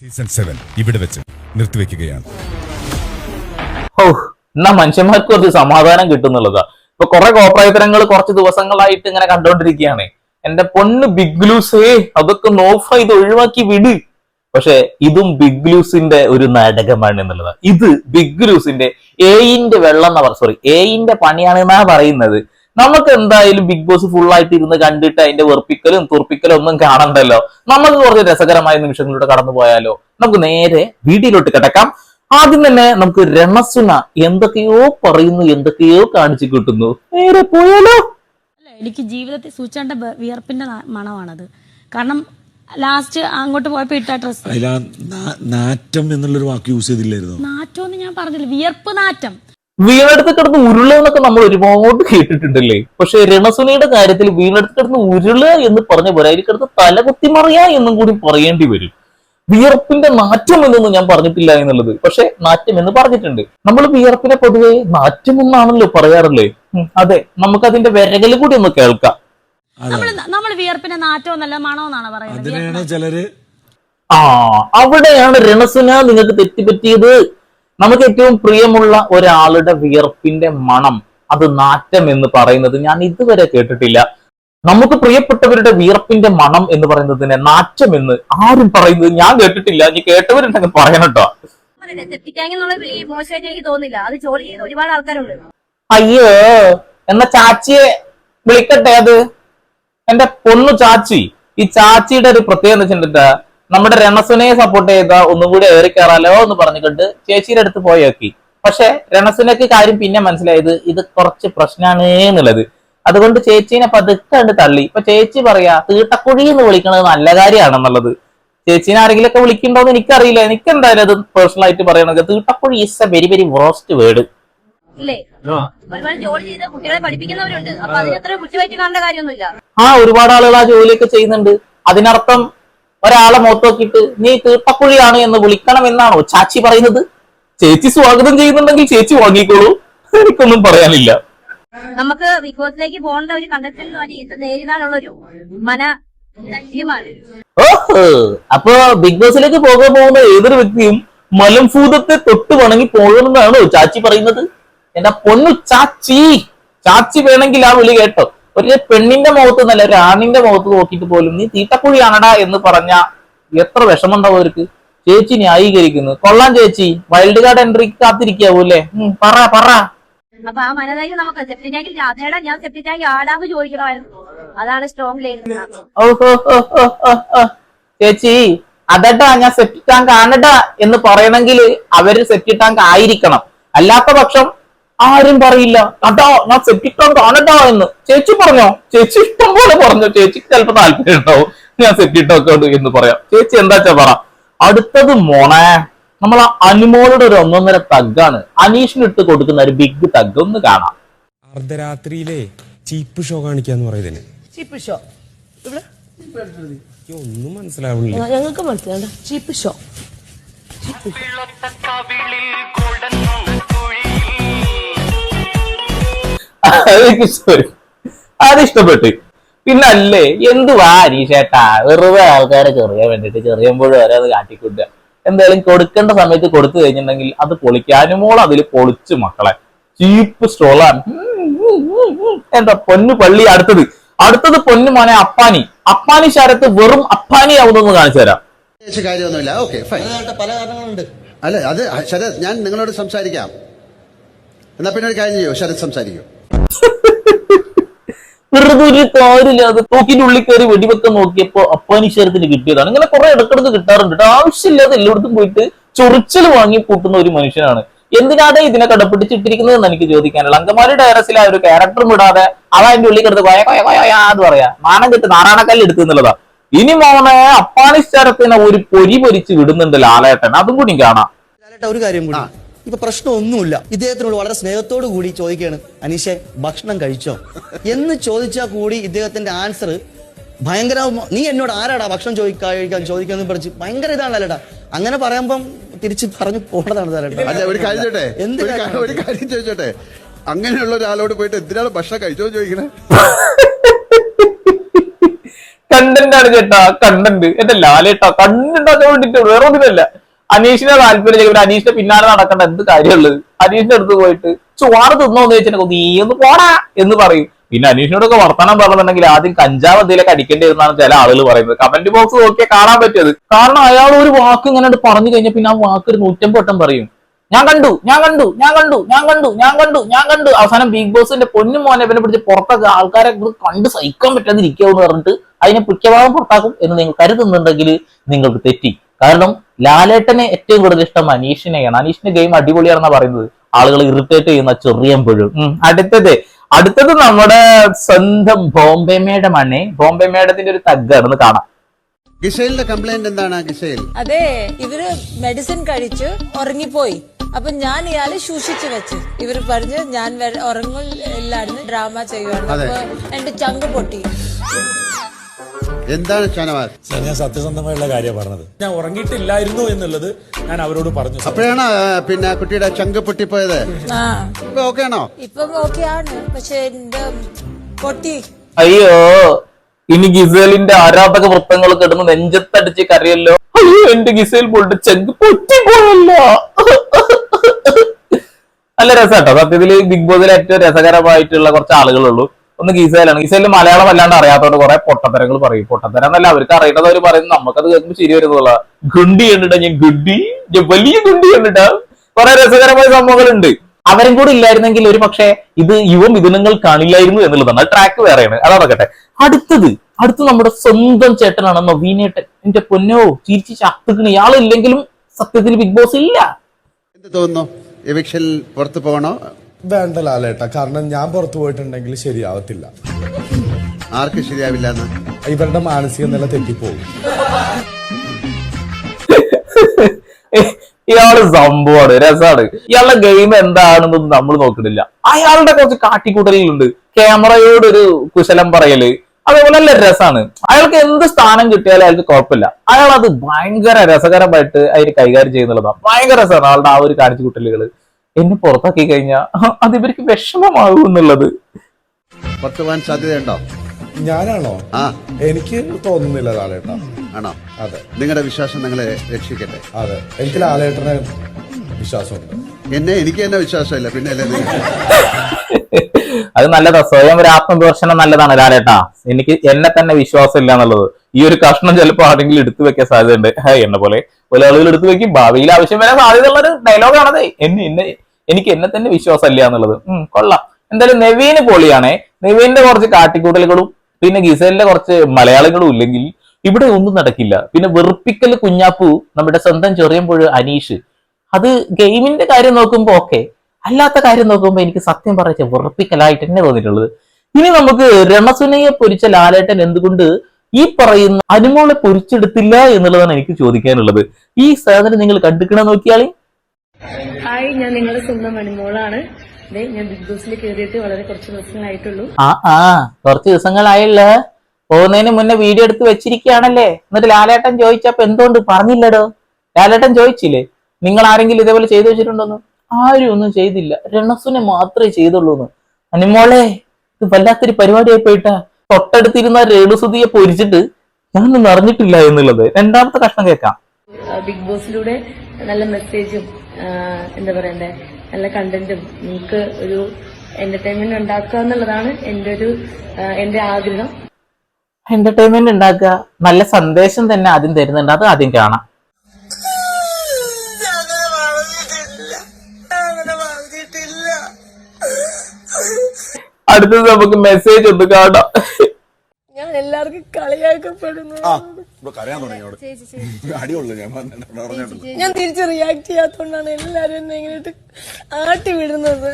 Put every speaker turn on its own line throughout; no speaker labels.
Season seven ഇവിടെ വെച്ച് നിർത്തിവെക്കുകയാണ്.
എന്നാ മനുഷ്യന്മാർക്കും അത് സമാധാനം കിട്ടുന്നുള്ളതാ. ഇപ്പൊ കുറെ കോപ്രായത്തരങ്ങൾ കുറച്ച് ദിവസങ്ങളായിട്ട് ഇങ്ങനെ കണ്ടോണ്ടിരിക്കുകയാണ്. എന്റെ പൊണ്ണ് ബിഗ് ലൂസേ അതൊക്കെ നോഫ് ഇത് ഒഴിവാക്കി വിട്. പക്ഷെ ഇതും ബിഗ് ലൂസിന്റെ ഒരു നാടകമാണ് എന്നുള്ളതാണ് ഇത് ബിഗ് ലൂസിന്റെ എയിന്റെ വെള്ളം എന്നാ സോറി എയിന്റെ പണിയാണ് എന്നാ പറയുന്നത്. നമുക്ക് എന്തായാലും ബിഗ് ബോസ് ഫുൾ ആയിട്ട് ഇരുന്ന് കണ്ടിട്ട് അതിന്റെ വെറുപ്പിക്കലും തുറപ്പിക്കലും ഒന്നും കാണണ്ടല്ലോ. നമുക്ക് കുറച്ച് രസകരമായ നിമിഷങ്ങളിലൂടെ കടന്നു പോയാലോ? നമുക്ക് നേരെ വീട്ടിലോട്ട് കിടക്കാം. ആദ്യം തന്നെ നമുക്ക് രമസുന എന്തൊക്കെയോ പറയുന്നു എന്തൊക്കെയോ കാണിച്ചു കിട്ടുന്നു. നേരെ പോയാലോ?
അല്ല എനിക്ക് ജീവിതത്തെ സൂചിച്ചേണ്ട വിയർപ്പിന്റെ മണമാണത്. കാരണം ലാസ്റ്റ് അങ്ങോട്ട് പോയപ്പോ ഇട്ട ഡ്രസ്
നാറ്റം എന്നുള്ളൊരു വാക്ക് യൂസ് ചെയ്തില്ലായിരുന്നു?
നാറ്റം എന്ന് ഞാൻ പറഞ്ഞില്ല. വിയർപ്പ് നാറ്റം.
വീണെടുത്ത് കിടന്ന് ഉരുള എന്നൊക്കെ നമ്മൾ ഒരുപാട് കേട്ടിട്ടുണ്ടല്ലേ? പക്ഷെ രണസുനയുടെ കാര്യത്തിൽ വീണെടുത്ത് കിടന്ന് ഉരുള എന്ന് പറഞ്ഞ പോലെ അതിൽ കിടന്ന് തലകുത്തിമറിയ എന്നും കൂടി പറയേണ്ടി വരും. വിയർപ്പിന്റെ നാറ്റം എന്നൊന്നും ഞാൻ പറഞ്ഞിട്ടില്ല എന്നുള്ളത്. പക്ഷെ നാറ്റം എന്ന് പറഞ്ഞിട്ടുണ്ട്. നമ്മൾ വിയർപ്പിനെ പൊതുവെ നാറ്റം എന്നാണല്ലോ പറയാറില്ലേ അതെ നമുക്ക് അതിന്റെ വിരകൽ കൂടി ഒന്ന് കേൾക്കാം.
നമ്മൾ നാറ്റം എന്നല്ല പറയുന്നത്?
ചിലര്
ആ അവിടെയാണ് രണസുന നിങ്ങൾക്ക് തെറ്റുപറ്റിയത് നമുക്ക് ഏറ്റവും പ്രിയമുള്ള ഒരാളുടെ വിയർപ്പിന്റെ മണം അത് നാറ്റം എന്ന് പറയുന്നത് ഞാൻ ഇതുവരെ കേട്ടിട്ടില്ല. നമുക്ക് പ്രിയപ്പെട്ടവരുടെ വിയർപ്പിന്റെ മണം എന്ന് പറയുന്നതിനെ നാറ്റം എന്ന് ആരും പറയുന്നത് ഞാൻ കേട്ടിട്ടില്ല. ഇനി കേട്ടവരുണ്ടെങ്കിൽ പറയണം കേട്ടോ.
സെപ്റ്റിക് എന്നുള്ള വിളി എനിക്ക് തോന്നില്ല അത് ജോലി ചെയ്യുന്ന ഒരുപാട്
അയ്യോ എന്ന ചാച്ചിയെ വിളിക്കട്ടെ അത്? എന്റെ പൊന്നു ചാച്ചി ഈ ചാച്ചിയുടെ ഒരു പ്രത്യേകത എന്ന് വെച്ചിട്ടുണ്ടാ നമ്മുടെ രണസുനയെ സപ്പോർട്ട് ചെയ്ത ഒന്നും കൂടി ഏറി കയറാലോ എന്ന് പറഞ്ഞുകൊണ്ട് ചേച്ചിയുടെ അടുത്ത് പോയേക്കി പക്ഷെ രണസുനക്ക് കാര്യം പിന്നെ മനസ്സിലായത് ഇത് കുറച്ച് പ്രശ്നമാണ് എന്നുള്ളത്. അതുകൊണ്ട് ചേച്ചീനെ പതുക്കെ കണ്ട് തള്ളി. ഇപ്പൊ ചേച്ചി പറയാ തീട്ടക്കുഴി എന്ന് വിളിക്കണത് നല്ല കാര്യമാണെന്നുള്ളത്. ചേച്ചീനെ ആരെങ്കിലും ഒക്കെ വിളിക്കണ്ടോന്ന് എനിക്കറിയില്ല. എനിക്ക് എന്തായാലും അത് പേഴ്സണൽ ആയിട്ട് പറയണത്. തീട്ടക്കുഴി is a very very waste word
ഇല്ലേ? ഒരുപാട് ജോലി ചെയ്ത് കുട്ടികളെ പഠിപ്പിക്കുന്നവരുണ്ട്. അപ്പൊ അതിനത്ര കുറ്റമായിട്ട് കാണേണ്ട കാര്യമൊന്നുമില്ല.
ആ ഒരുപാട് ആളുകൾ ആ ജോലിയൊക്കെ ചെയ്യുന്നുണ്ട്. അതിനർത്ഥം ഒരാളെ മുഖത്തോക്കിയിട്ട് നീ തീർപ്പക്കുഴിയാണ് എന്ന് വിളിക്കണം എന്നാണോ ചാച്ചി പറയുന്നത്? ചേച്ചി സ്വാഗതം ചെയ്യുന്നുണ്ടെങ്കിൽ ചേച്ചി വാങ്ങിക്കോളൂ. എനിക്കൊന്നും പറയാനില്ല.
നമുക്ക് വിഭവത്തിലേക്ക് പോകേണ്ട ഒരു കണ്ടക്ടറിന് നേരിടാനുള്ള ഒരു മന ധൈര്യമാണ്
ഓഹോ അപ്പൊ ബിഗ് ബോസിലേക്ക് പോകാൻ പോകുന്ന ഏതൊരു വ്യക്തിയും മലംഭൂതത്തെ തൊട്ട് വണങ്ങി പോകണമെന്നാണോ ചാച്ചി പറയുന്നത്? എന്റെ പൊന്നു ചാച്ചി ചാച്ചി വേണമെങ്കിൽ ആ വിളി കേട്ടോ. ഒരു പെണ്ണിന്റെ മുഖത്ത് നല്ല ഒരു ആണിന്റെ മുഖത്ത് നോക്കിയിട്ട് പോലും നീ തീട്ടക്കുഴിയാണടാ എന്ന് പറഞ്ഞ എത്ര വിഷമുണ്ടാവും അവർക്ക്. ചേച്ചി ന്യായീകരിക്കുന്നു. കൊള്ളാം ചേച്ചി. വൈൽഡ് കാർഡ് എൻട്രി കാത്തിരിക്കാവൂ അല്ലേ? പറ പറ.
അപ്പൊ ആ മനധൈര്യം നമുക്ക് സെപ്റ്റി ടാങ്കിൽ അതേടാ ഞാൻ സെപ്റ്റി ടാങ്ക് ആടാന്ന് ചോദിക്കണമായിരുന്നു. അതാണ് സ്ട്രോങ് ലൈൻ.
ചേച്ചി അതട്ടാ ഞാൻ സെപ്റ്റി ടാങ്ക് ആണടാ എന്ന് പറയണമെങ്കിൽ അവർ സെപ്റ്റി ടാങ്ക് ആയിരിക്കണം. അല്ലാത്ത പക്ഷം ആരും പറയില്ല. അതാ ഞാൻ സെപ്റ്റി ടാങ്ക് ആണടാ എന്ന്. ചേച്ചി പറഞ്ഞോ? ചേച്ചി ഇഷ്ടം പോലെ പറഞ്ഞോ. ചേച്ചിക്ക് ചിലപ്പോ താല്പര്യം ഉണ്ടാവും. ഞാൻ സെപ്റ്റി ടാങ്ക് എന്ന് പറയാം. ചേച്ചി എന്താച്ചാ പറ. അടുത്തത് മോണേ നമ്മൾ ആ അനുമോളുടെ ഒരു ഒന്നൊന്നര തഗ്ഗാണ്. അനീഷിന് ഇട്ട് കൊടുക്കുന്ന ഒരു ബിഗ് തഗ് ഒന്ന് കാണാം.
അർദ്ധരാത്രിയിലെ ചീപ്പ് ഷോ കാണിക്കാന്ന് പറയുന്നതിന്.
ചീപ്പ് ഷോ ഇവിടെ?
എനിക്ക് ഒന്നും മനസ്സിലാവില്ല
ഞങ്ങൾക്ക് മനസ്സിലാണ്ട് ചീപ്പ് ഷോ
ചീപ്പ് ഇഷ്ടപ്പെട്ടു അത് ഇഷ്ടപ്പെട്ടു. പിന്നെ അല്ലേ എന്തുവാ അനീഷേട്ടാ? വെറുതെ ആൾക്കാരെ ചെറിയ വേണ്ടിട്ട് ചെറിയുമ്പോഴും വരെ അത് കാട്ടിക്കൂട്ടുക. എന്തായാലും കൊടുക്കേണ്ട സമയത്ത് കൊടുത്തു കഴിഞ്ഞിട്ടുണ്ടെങ്കിൽ അത് പൊളിക്കാനുമോൾ അതിൽ പൊളിച്ചു മക്കളെ. ചീപ്പ് സ്റ്റോളാണ് എന്താ പൊന്നു പള്ളി അടുത്തത്? അടുത്തത് പൊന്നു മോനെ അപ്പാനി. അപ്പാനി ശരത്ത് വെറും അപ്പാനി ആവുന്നു കാണിച്ചു തരാം.
കാര്യമൊന്നുമില്ല. ഓക്കെ ഫൈൻ
പല കാരണങ്ങളുണ്ട്.
അല്ല അത് ശരത് ഞാൻ നിങ്ങളോട് സംസാരിക്കാം. എന്നാ പിന്നെ ഒരു കാര്യം ചെയ്യോ. ശരത് സംസാരിക്കൂ.
വെറുതെ ഒരു കാര്യമില്ലാതെ തോക്കിന്റെ ഉള്ളിൽ കയറി വെടിവെക്ക നോക്കിയപ്പോ അപ്പാനിശ്വരത്തിന് കിട്ടിയതാണ്. ഇങ്ങനെ കുറെ ഇടക്കിടക്ക് കിട്ടാറുണ്ട്. ട്ടോ. ആവശ്യമില്ലാതെ എല്ലായിടത്തും പോയിട്ട് ചൊറിച്ചൽ വാങ്ങി കൂട്ടുന്ന ഒരു മനുഷ്യനാണ്. എന്തിനാണ് ഇതിനെ കടപ്പിടിച്ചിട്ടിരിക്കുന്നത് എന്ന് എനിക്ക് ചോദിക്കാനുള്ള അങ്കമാലി ഡയറസിൽ ആ ഒരു ക്യാരക്ടറും വിടാതെ അവ അതിന്റെ ഉള്ളിൽ കിടന്ന് കൊയ കൊയ കൊയ എന്ന് പറയാ. മാനം കെട്ട് നാരായണക്കല്ല് എടുത്തു എന്നുള്ളതാ. ഇനി മോനെ അപ്പാനിശ്വരത്തിനെ ഒരു പൊരി പൊരിച്ച് വിടുന്നുണ്ട് ലാലേട്ടൻ. അതും കൂടി കാണാം.
ഒരു കാര്യം കൂടി. ഇപ്പൊ പ്രശ്നമൊന്നുമില്ല. ഇദ്ദേഹത്തിനോട് വളരെ സ്നേഹത്തോടു കൂടി ചോദിക്കുകയാണ് അനീഷെ ഭക്ഷണം കഴിച്ചോ? എന്ന് ചോദിച്ചാൽ കൂടി ഇദ്ദേഹത്തിന്റെ ആൻസർ ഭയങ്കര നീ എന്നോട് ആരാടാ ഭക്ഷണം ചോദിക്കാൻ കഴിക്കാൻ ചോദിക്കാന്ന് പറഞ്ഞ് ഭയങ്കര ഇതാണ് ലാലേട്ടാ അങ്ങനെ പറയുമ്പം തിരിച്ച് പറഞ്ഞു പോണതാണ്
ഒരു കാര്യം ചോട്ടെ
എന്ത്
ഒരു കാര്യം-
കാര്യം?
ഒരു കാര്യം ചോദിച്ചോട്ടെ? അങ്ങനെയുള്ള ഒരാളോട് പോയിട്ട് എന്തിനാണ് ഭക്ഷണം കഴിച്ചോ ചോദിക്കണേ?
കണ്ടന്റ് ആണ് ചേട്ടാ കണ്ടന്റ്. എന്റെ ലാലേട്ടാ കണ്ടന്റ് വേണ്ടിട്ട് വേറെ ഒന്നിനല്ല അനീഷിനെ താല്പര്യം അനീഷിന്റെ പിന്നാലെ നടക്കേണ്ട. എന്ത് കാര്യമുള്ളത്? അനീഷിന്റെ അടുത്ത് പോയിട്ട് ചോറ് തിന്നോന്ന് ചോദിച്ചിട്ടുണ്ടെങ്കിൽ നീ ഒന്ന് പോടാ എന്ന് പറയും. പിന്നെ അനീഷിനോടൊക്കെ വർത്തമാനം പറഞ്ഞിട്ടുണ്ടെങ്കിൽ ആദ്യം കഞ്ചാവ് എന്തെങ്കിലും അടിക്കേണ്ടി വരുന്നതാണ് ചില ആളുകൾ പറയുന്നത്. കമന്റ് ബോക്സ് നോക്കിയാൽ കാണാൻ പറ്റിയത്. കാരണം അയാൾ ഒരു വാക്ക് ഇങ്ങനെ പറഞ്ഞു കഴിഞ്ഞാൽ പിന്നെ ആ വാക്ക് ഒരു നൂറ്റമ്പത് വട്ടം പറയും. ഞാൻ കണ്ടു ഞാൻ കണ്ടു ഞാൻ കണ്ടു ഞാൻ കണ്ടു ഞാൻ കണ്ടു ഞാൻ കണ്ടു. അവസാനം ബിഗ് ബോസിന്റെ പൊന്നും മോനെ പിന്നെ പിടിച്ച് പുറത്തൊക്കെ. ആൾക്കാരെ കണ്ട് സഹിക്കാൻ പറ്റാതിരിക്കുമെന്ന് പറഞ്ഞിട്ട് അതിനെ പുറ്റഭാഗം പുറത്താക്കും എന്ന് നിങ്ങൾ കരുതുന്നുണ്ടെങ്കിൽ നിങ്ങൾക്ക് തെറ്റി. കാരണം ലാലേട്ടനെ ഏറ്റവും കൂടുതൽ ഇഷ്ടം അനീഷിനെയാണ്. അനീഷിന്റെ ഗെയിം അടിപൊളിയാണെന്നാ പറയുന്നത്. ആളുകൾ ഇറിറ്റേറ്റ് ചെയ്യുന്ന ചെറിയമ്പോഴും. അടുത്തത്. അടുത്തത് നമ്മുടെ സ്വന്തം ബോംബെ മേഡമാണ് ബോംബെ മേഡത്തിന്റെ ഒരു തഗ്ഗാണെന്ന് കാണാം.
ഗിസൈലിന്റെ കംപ്ലൈന്റ് എന്താണ് ഗിസൈൽ
അതെ ഇവർ മെഡിസിൻ കഴിച്ച് ഉറങ്ങിപ്പോയി. അപ്പൊ ഞാൻ ഇയാളെ ശൂഷിച്ചു വെച്ച്. ഇവർ പറഞ്ഞ് ഞാൻ ഉറങ്ങില്ലായിരുന്നു ഡ്രാമ ചെയ്യുവാണ്. അപ്പൊ എന്റെ ചങ്ക് പൊട്ടി.
എന്താണ് ഷാനവാസ്
സാർ ഞാൻ സത്യസന്ധമായുള്ള കാര്യം പറഞ്ഞത്. ഞാൻ ഉറങ്ങിയിട്ടില്ലായിരുന്നു എന്നുള്ളത് ഞാൻ അവരോട് പറഞ്ഞു.
അപ്പോഴാണ് പിന്നെ കുട്ടിയുടെ ചങ്ക് പൊട്ടിപ്പോയത്?
ആ.
ഇപ്പൊ ഓക്കെ ആണോ
ഇപ്പം ഓക്കെ ആണ് പക്ഷെ എന്റെ പൊട്ടി.
അയ്യോ ഇനി ഗിസേലിന്റെ ആരാധക വൃത്തങ്ങൾ കിടന്ന് നെഞ്ചത്തടിച്ച് കരയല്ലോ. അയ്യോ എന്റെ ഗിസേൽ പോയിട്ട് ചെങ്ക് പൊട്ടിപ്പോയല്ലോ. നല്ല രസാട്ടോ. സത്യത്തിൽ ബിഗ് ബോസിൽ ഏറ്റവും രസകരമായിട്ടുള്ള കുറച്ച് ആളുകളുള്ളൂ. ഒന്ന് ഗീസയിലാണ്. ഗീസയിൽ മലയാളം അല്ലാണ്ട് അറിയാത്തതുകൊണ്ട് കുറെ പൊട്ടത്തരങ്ങൾ പറയും. പൊട്ടത്തരം എന്നല്ല അവർക്ക് അറിയേണ്ടത് അവർ പറയുന്നത് നമുക്കത് കേൾക്കുമ്പോൾ ശരി വരുന്നുള്ള ഗുണ്ടി കണ്ടിട്ടാ ഞാൻ ഗുണ്ടി? വലിയ ഗുണ്ടി കണ്ടിട്ടാ. കുറെ രസകരമായ സംഭവങ്ങളുണ്ട്. അവരും കൂടി ഇല്ലായിരുന്നെങ്കിൽ ഒരു പക്ഷേ ഇത് യുവ മിഥുനങ്ങൾ കാണില്ലായിരുന്നു എന്നുള്ളതാണ്. ട്രാക്ക് വേറെയാണ്. നടക്കട്ടെ. അടുത്തത് അടുത്ത് നമ്മുടെ സ്വന്തം ചേട്ടനാണ് നവീനേട്ടൻ എന്റെ പൊന്നോ. ചിരിച്ചു ചത്തുക്കണ്. ഇയാളില്ലെങ്കിലും സത്യത്തിൽ ബിഗ് ബോസ് ഇല്ല.
എന്ത് തോന്നുന്നു? പുറത്തു പോകണോ?
വേണ്ട ലാലേട്ട. കാരണം ഞാൻ പുറത്തു പോയിട്ടുണ്ടെങ്കിൽ ശരിയാവത്തില്ല.
ആർക്ക് ശരിയാവില്ല
ഇവരുടെ മാനസിക നില തെറ്റിപ്പോകും.
ഇയാൾ സംഭവമാണ് രസമാണ് ഇയാളുടെ ഗെയിം എന്താണെന്നൊന്നും നമ്മൾ നോക്കുന്നില്ല അയാളുടെ കുറച്ച് കാട്ടിക്കൂട്ടലുകളുണ്ട്. ക്യാമറയോടൊരു കുശലം പറയൽ അതേപോലെ നല്ല രസമാണ് അയാൾക്ക് എന്ത് സ്ഥാനം കിട്ടിയാലും അയാൾക്ക് കുഴപ്പമില്ല. അയാൾ അത് ഭയങ്കര രസകരമായിട്ട് അതിന് കൈകാര്യം ചെയ്യുന്നുള്ളതാണ്. ഭയങ്കര രസമാണ് അയാളുടെ ആ ഒരു കാണിച്ചുകൂട്ടലുകൾ എന്നെ പുറത്താക്കി കഴിഞ്ഞാൽ അത് ഇവർക്ക് വിഷമമാകും എന്നുള്ളത്.
പുറത്തു പോകാൻ സാധ്യതയുണ്ടോ?
ഞാനാണോ?
ആ.
എനിക്ക് തോന്നുന്നില്ല ലാലേട്ട.
ആണോ?
അതെ.
നിങ്ങളുടെ വിശ്വാസം നിങ്ങളെ രക്ഷിക്കട്ടെ?
അതെ. എനിക്ക് ലാലേട്ടനെ വിശ്വാസമുണ്ട്.
എന്നെ എനിക്ക് തന്നെ വിശ്വാസമില്ല. പിന്നെ അല്ലേ നിങ്ങൾ
അത് നല്ലതാ. സ്വയം ഒരു ആത്മവിമർശനം നല്ലതാണ് ലാലേട്ടാ. എനിക്ക് എന്നെ തന്നെ വിശ്വാസം ഇല്ല എന്നുള്ളത്. ഈ ഒരു കഷ്ണം ചിലപ്പോൾ ആരെങ്കിലും എടുത്തു വെക്കാൻ സാധ്യതയുണ്ട്. ഹേ, എന്നെ പോലെ. പല ആളുകൾ എടുത്തു വെക്കും. ഭാവിയിൽ ആവശ്യം വരാൻ സാധ്യതയുള്ള ഒരു ഡയലോഗാണത് എന്നെ എന്നെ എനിക്ക് എന്നെ തന്നെ വിശ്വാസം ഇല്ല എന്നുള്ളത് കൊള്ളാം. എന്തായാലും നവീന് പൊളിയാണേ. നവീന്റെ കുറച്ച് കാട്ടിക്കൂട്ടലുകളും പിന്നെ ഗിസലിന്റെ കുറച്ച് മലയാളികളും ഇല്ലെങ്കിൽ ഇവിടെ ഒന്നും നടക്കില്ല. പിന്നെ വെറുപ്പിക്കൽ കുഞ്ഞാപ്പു നമ്മുടെ സ്വന്തം ചെറിയമ്പോൾ അനീഷ്. അത് ഗെയിമിന്റെ കാര്യം നോക്കുമ്പോ ഓക്കെ. അല്ലാത്ത കാര്യം നോക്കുമ്പോ എനിക്ക് സത്യം പറച്ച വെറുപ്പിക്കലായിട്ട് തന്നെ തോന്നിയിട്ടുള്ളത്. ഇനി നമുക്ക് രണസുനയെ പൊരിച്ച ലാലേട്ടൻ എന്തുകൊണ്ട് ഈ പറയുന്ന അനുമോളെ പൊരിച്ചെടുത്തില്ല എന്നുള്ളതാണ് എനിക്ക് ചോദിക്കാനുള്ളത്. ഈ സാധനം നിങ്ങൾ കണ്ടിക്കണ നോക്കിയാളി?
ഹായ് ഞാൻ നിങ്ങളുടെ സ്വന്തം മണിമോളാണ്. ഞാൻ ബിഗ് ബോസിൽ കയറിയിട്ട് വളരെ കുറച്ച് ദിവസങ്ങളായിട്ടുള്ളൂ.
ആ ആ കുറച്ച് ദിവസങ്ങളായല്ല? പോകുന്നതിന് മുന്നേ വീഡിയോ എടുത്ത് വെച്ചിരിക്കുകയാണല്ലേ? എന്നിട്ട് ലാലേട്ടൻ ചോദിച്ചപ്പോ എന്തുകൊണ്ട് പറഞ്ഞില്ലടോ? ലാലേട്ടൻ ചോദിച്ചില്ലേ? നിങ്ങൾ ആരെങ്കിലും ഇതേപോലെ ചെയ്തു വെച്ചിട്ടുണ്ടോന്ന്? ആരും ഒന്നും ചെയ്തില്ല. രണസുനെ മാത്രമേ ചെയ്തുള്ളൂന്ന്. എന്ന് അനുമോളെ ഇത് വല്ലാത്തൊരു പരിപാടിയായി പോയിട്ടാ. തൊട്ടടുത്തിരുന്ന രേണുസുതിയെ പൊരിച്ചിട്ട് ഞാനൊന്നും അറിഞ്ഞിട്ടില്ല എന്നുള്ളത്. രണ്ടാമത്തെ കഷ്ണം കേൾക്കാം.
ബിഗ് ബോസിലൂടെ നല്ല മെസ്സേജും എന്താ പറയണ്ടേ? നല്ല കണ്ടന്റും നിങ്ങൾക്ക് ഒരു എന്റർടൈൻമെന്റ് ഉണ്ടാക്കുക എന്നുള്ളതാണ് എന്റെ ഒരു എന്റെ ആഗ്രഹം.
എന്റർടൈൻമെന്റ് ഉണ്ടാക്കുക നല്ല സന്ദേശം തന്നെ ആദ്യം തരുന്നുണ്ട്. അത് ആദ്യം കാണാം. അടുത്തത് നമുക്ക് മെസ്സേജ് ഒന്ന് കാണാം.
ഞാൻ എല്ലാവർക്കും കളിയാക്കപ്പെടുന്നു. ഞാൻ തിരിച്ച് റിയാക്ട് ചെയ്യാത്തോണ്ടാണ് എല്ലാരും എന്നെ ഇങ്ങനെ ആട്ടി വിടുന്നത്.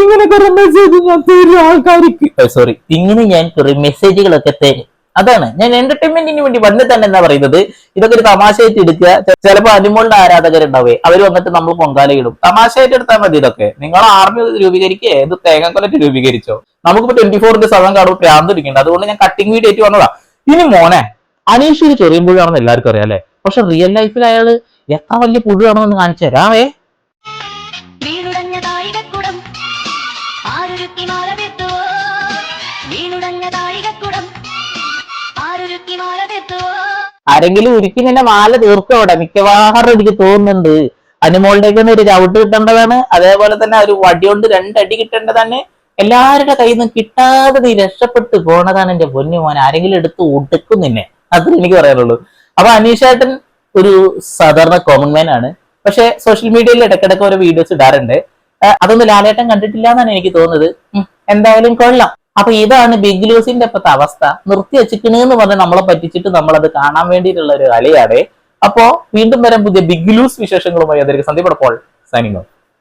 ഇങ്ങനെ കുറെ മെസ്സേജ് ഞാൻ ആൾക്കാർക്ക്. സോറി ഇങ്ങനെ ഞാൻ കുറെ മെസ്സേജുകളൊക്കെ തരും അതാണ്. ഞാൻ എന്റർടൈൻമെന്റിന് വേണ്ടി വന്ന് തന്നെ എന്താ പറയുന്നത്? ഇതൊക്കെ ഒരു തമാശയായിട്ട് എടുക്കുക. ചിലപ്പോൾ ചിലപ്പോ അനുമോളുടെ ആരാധകരുണ്ടാവേ. അവർ വന്നിട്ട് നമ്മൾ പൊങ്കാലയിടും തമാശയായിട്ട് എടുത്താൽ മതി ഇതൊക്കെ. നിങ്ങൾ ആർമി രൂപീകരിക്കുക തേങ്ങ കൊല്ലത്ത് രൂപീകരിച്ചോ? നമുക്കിപ്പോ ട്വന്റി ഫോറിന്റെ സമയം കാണുമ്പോൾ പ്രാന്ത് ഇരിക്കുന്നുണ്ട് അതുകൊണ്ട് ഞാൻ കട്ടിംഗ് വീഡിയോ ആയിട്ട് വന്നതാ. ഇനി മോനെ അനീഷ് ഒരു ചെറിയ പുഴുവാണെന്ന് എല്ലാവർക്കും അറിയാം അല്ലെ? പക്ഷെ റിയൽ ലൈഫിൽ അയാൾ എത്ര വലിയ പുഴുവാണെന്ന് കാണിച്ചു തരാമേ
വീണുടഞ്ഞ താഴികക്കുടം.
ആരെങ്കിലും ഉരുക്കി നിന്നെ മാല തീർക്കും അവിടെ മിക്കവാറും എനിക്ക് തോന്നുന്നുണ്ട്. അനുമോളുടെ ഒരു ചവിട്ട് കിട്ടേണ്ടതാണ്. അതേപോലെ തന്നെ ഒരു വടി കൊണ്ട് രണ്ടടി കിട്ടേണ്ടതാണ്. എല്ലാവരുടെ കയ്യിൽ നിന്നും കിട്ടാതെ നീ രക്ഷപ്പെട്ട് പോണതാണ് എന്റെ പൊന്നു മോൻ ആരെങ്കിലും എടുത്ത് ഒടുക്കും നിന്നെ. അത് എനിക്ക് പറയാനുള്ളൂ. അപ്പൊ അനീഷേട്ടൻ ഒരു സാധാരണ കോമൺ മാൻ ആണ്. പക്ഷെ സോഷ്യൽ മീഡിയയിൽ ഇടയ്ക്കിടയ്ക്ക് ഓരോ വീഡിയോസ് ഇടാറുണ്ട്. അതൊന്നും ലാലേട്ടൻ കണ്ടിട്ടില്ല എന്നാണ് എനിക്ക് തോന്നുന്നത്. എന്തായാലും കൊള്ളാം. അപ്പൊ ഇതാണ് ബിഗ് ലൂസിന്റെ ഇപ്പോഴത്തെ അവസ്ഥ. നിർത്തി വെച്ചിക്കണെന്ന് പറഞ്ഞ് നമ്മളെ പറ്റിച്ചിട്ട് നമ്മളത് കാണാൻ വേണ്ടിയിട്ടുള്ള ഒരു കലയാണ് അപ്പോ വീണ്ടും വരാൻ പുതിയ ബിഗ് ലൂസ് വിശേഷങ്ങളുമായി. അതിലേക്ക് സന്ധ്യപ്പെടുമ്പോൾ പോൾ. സൈനിങ്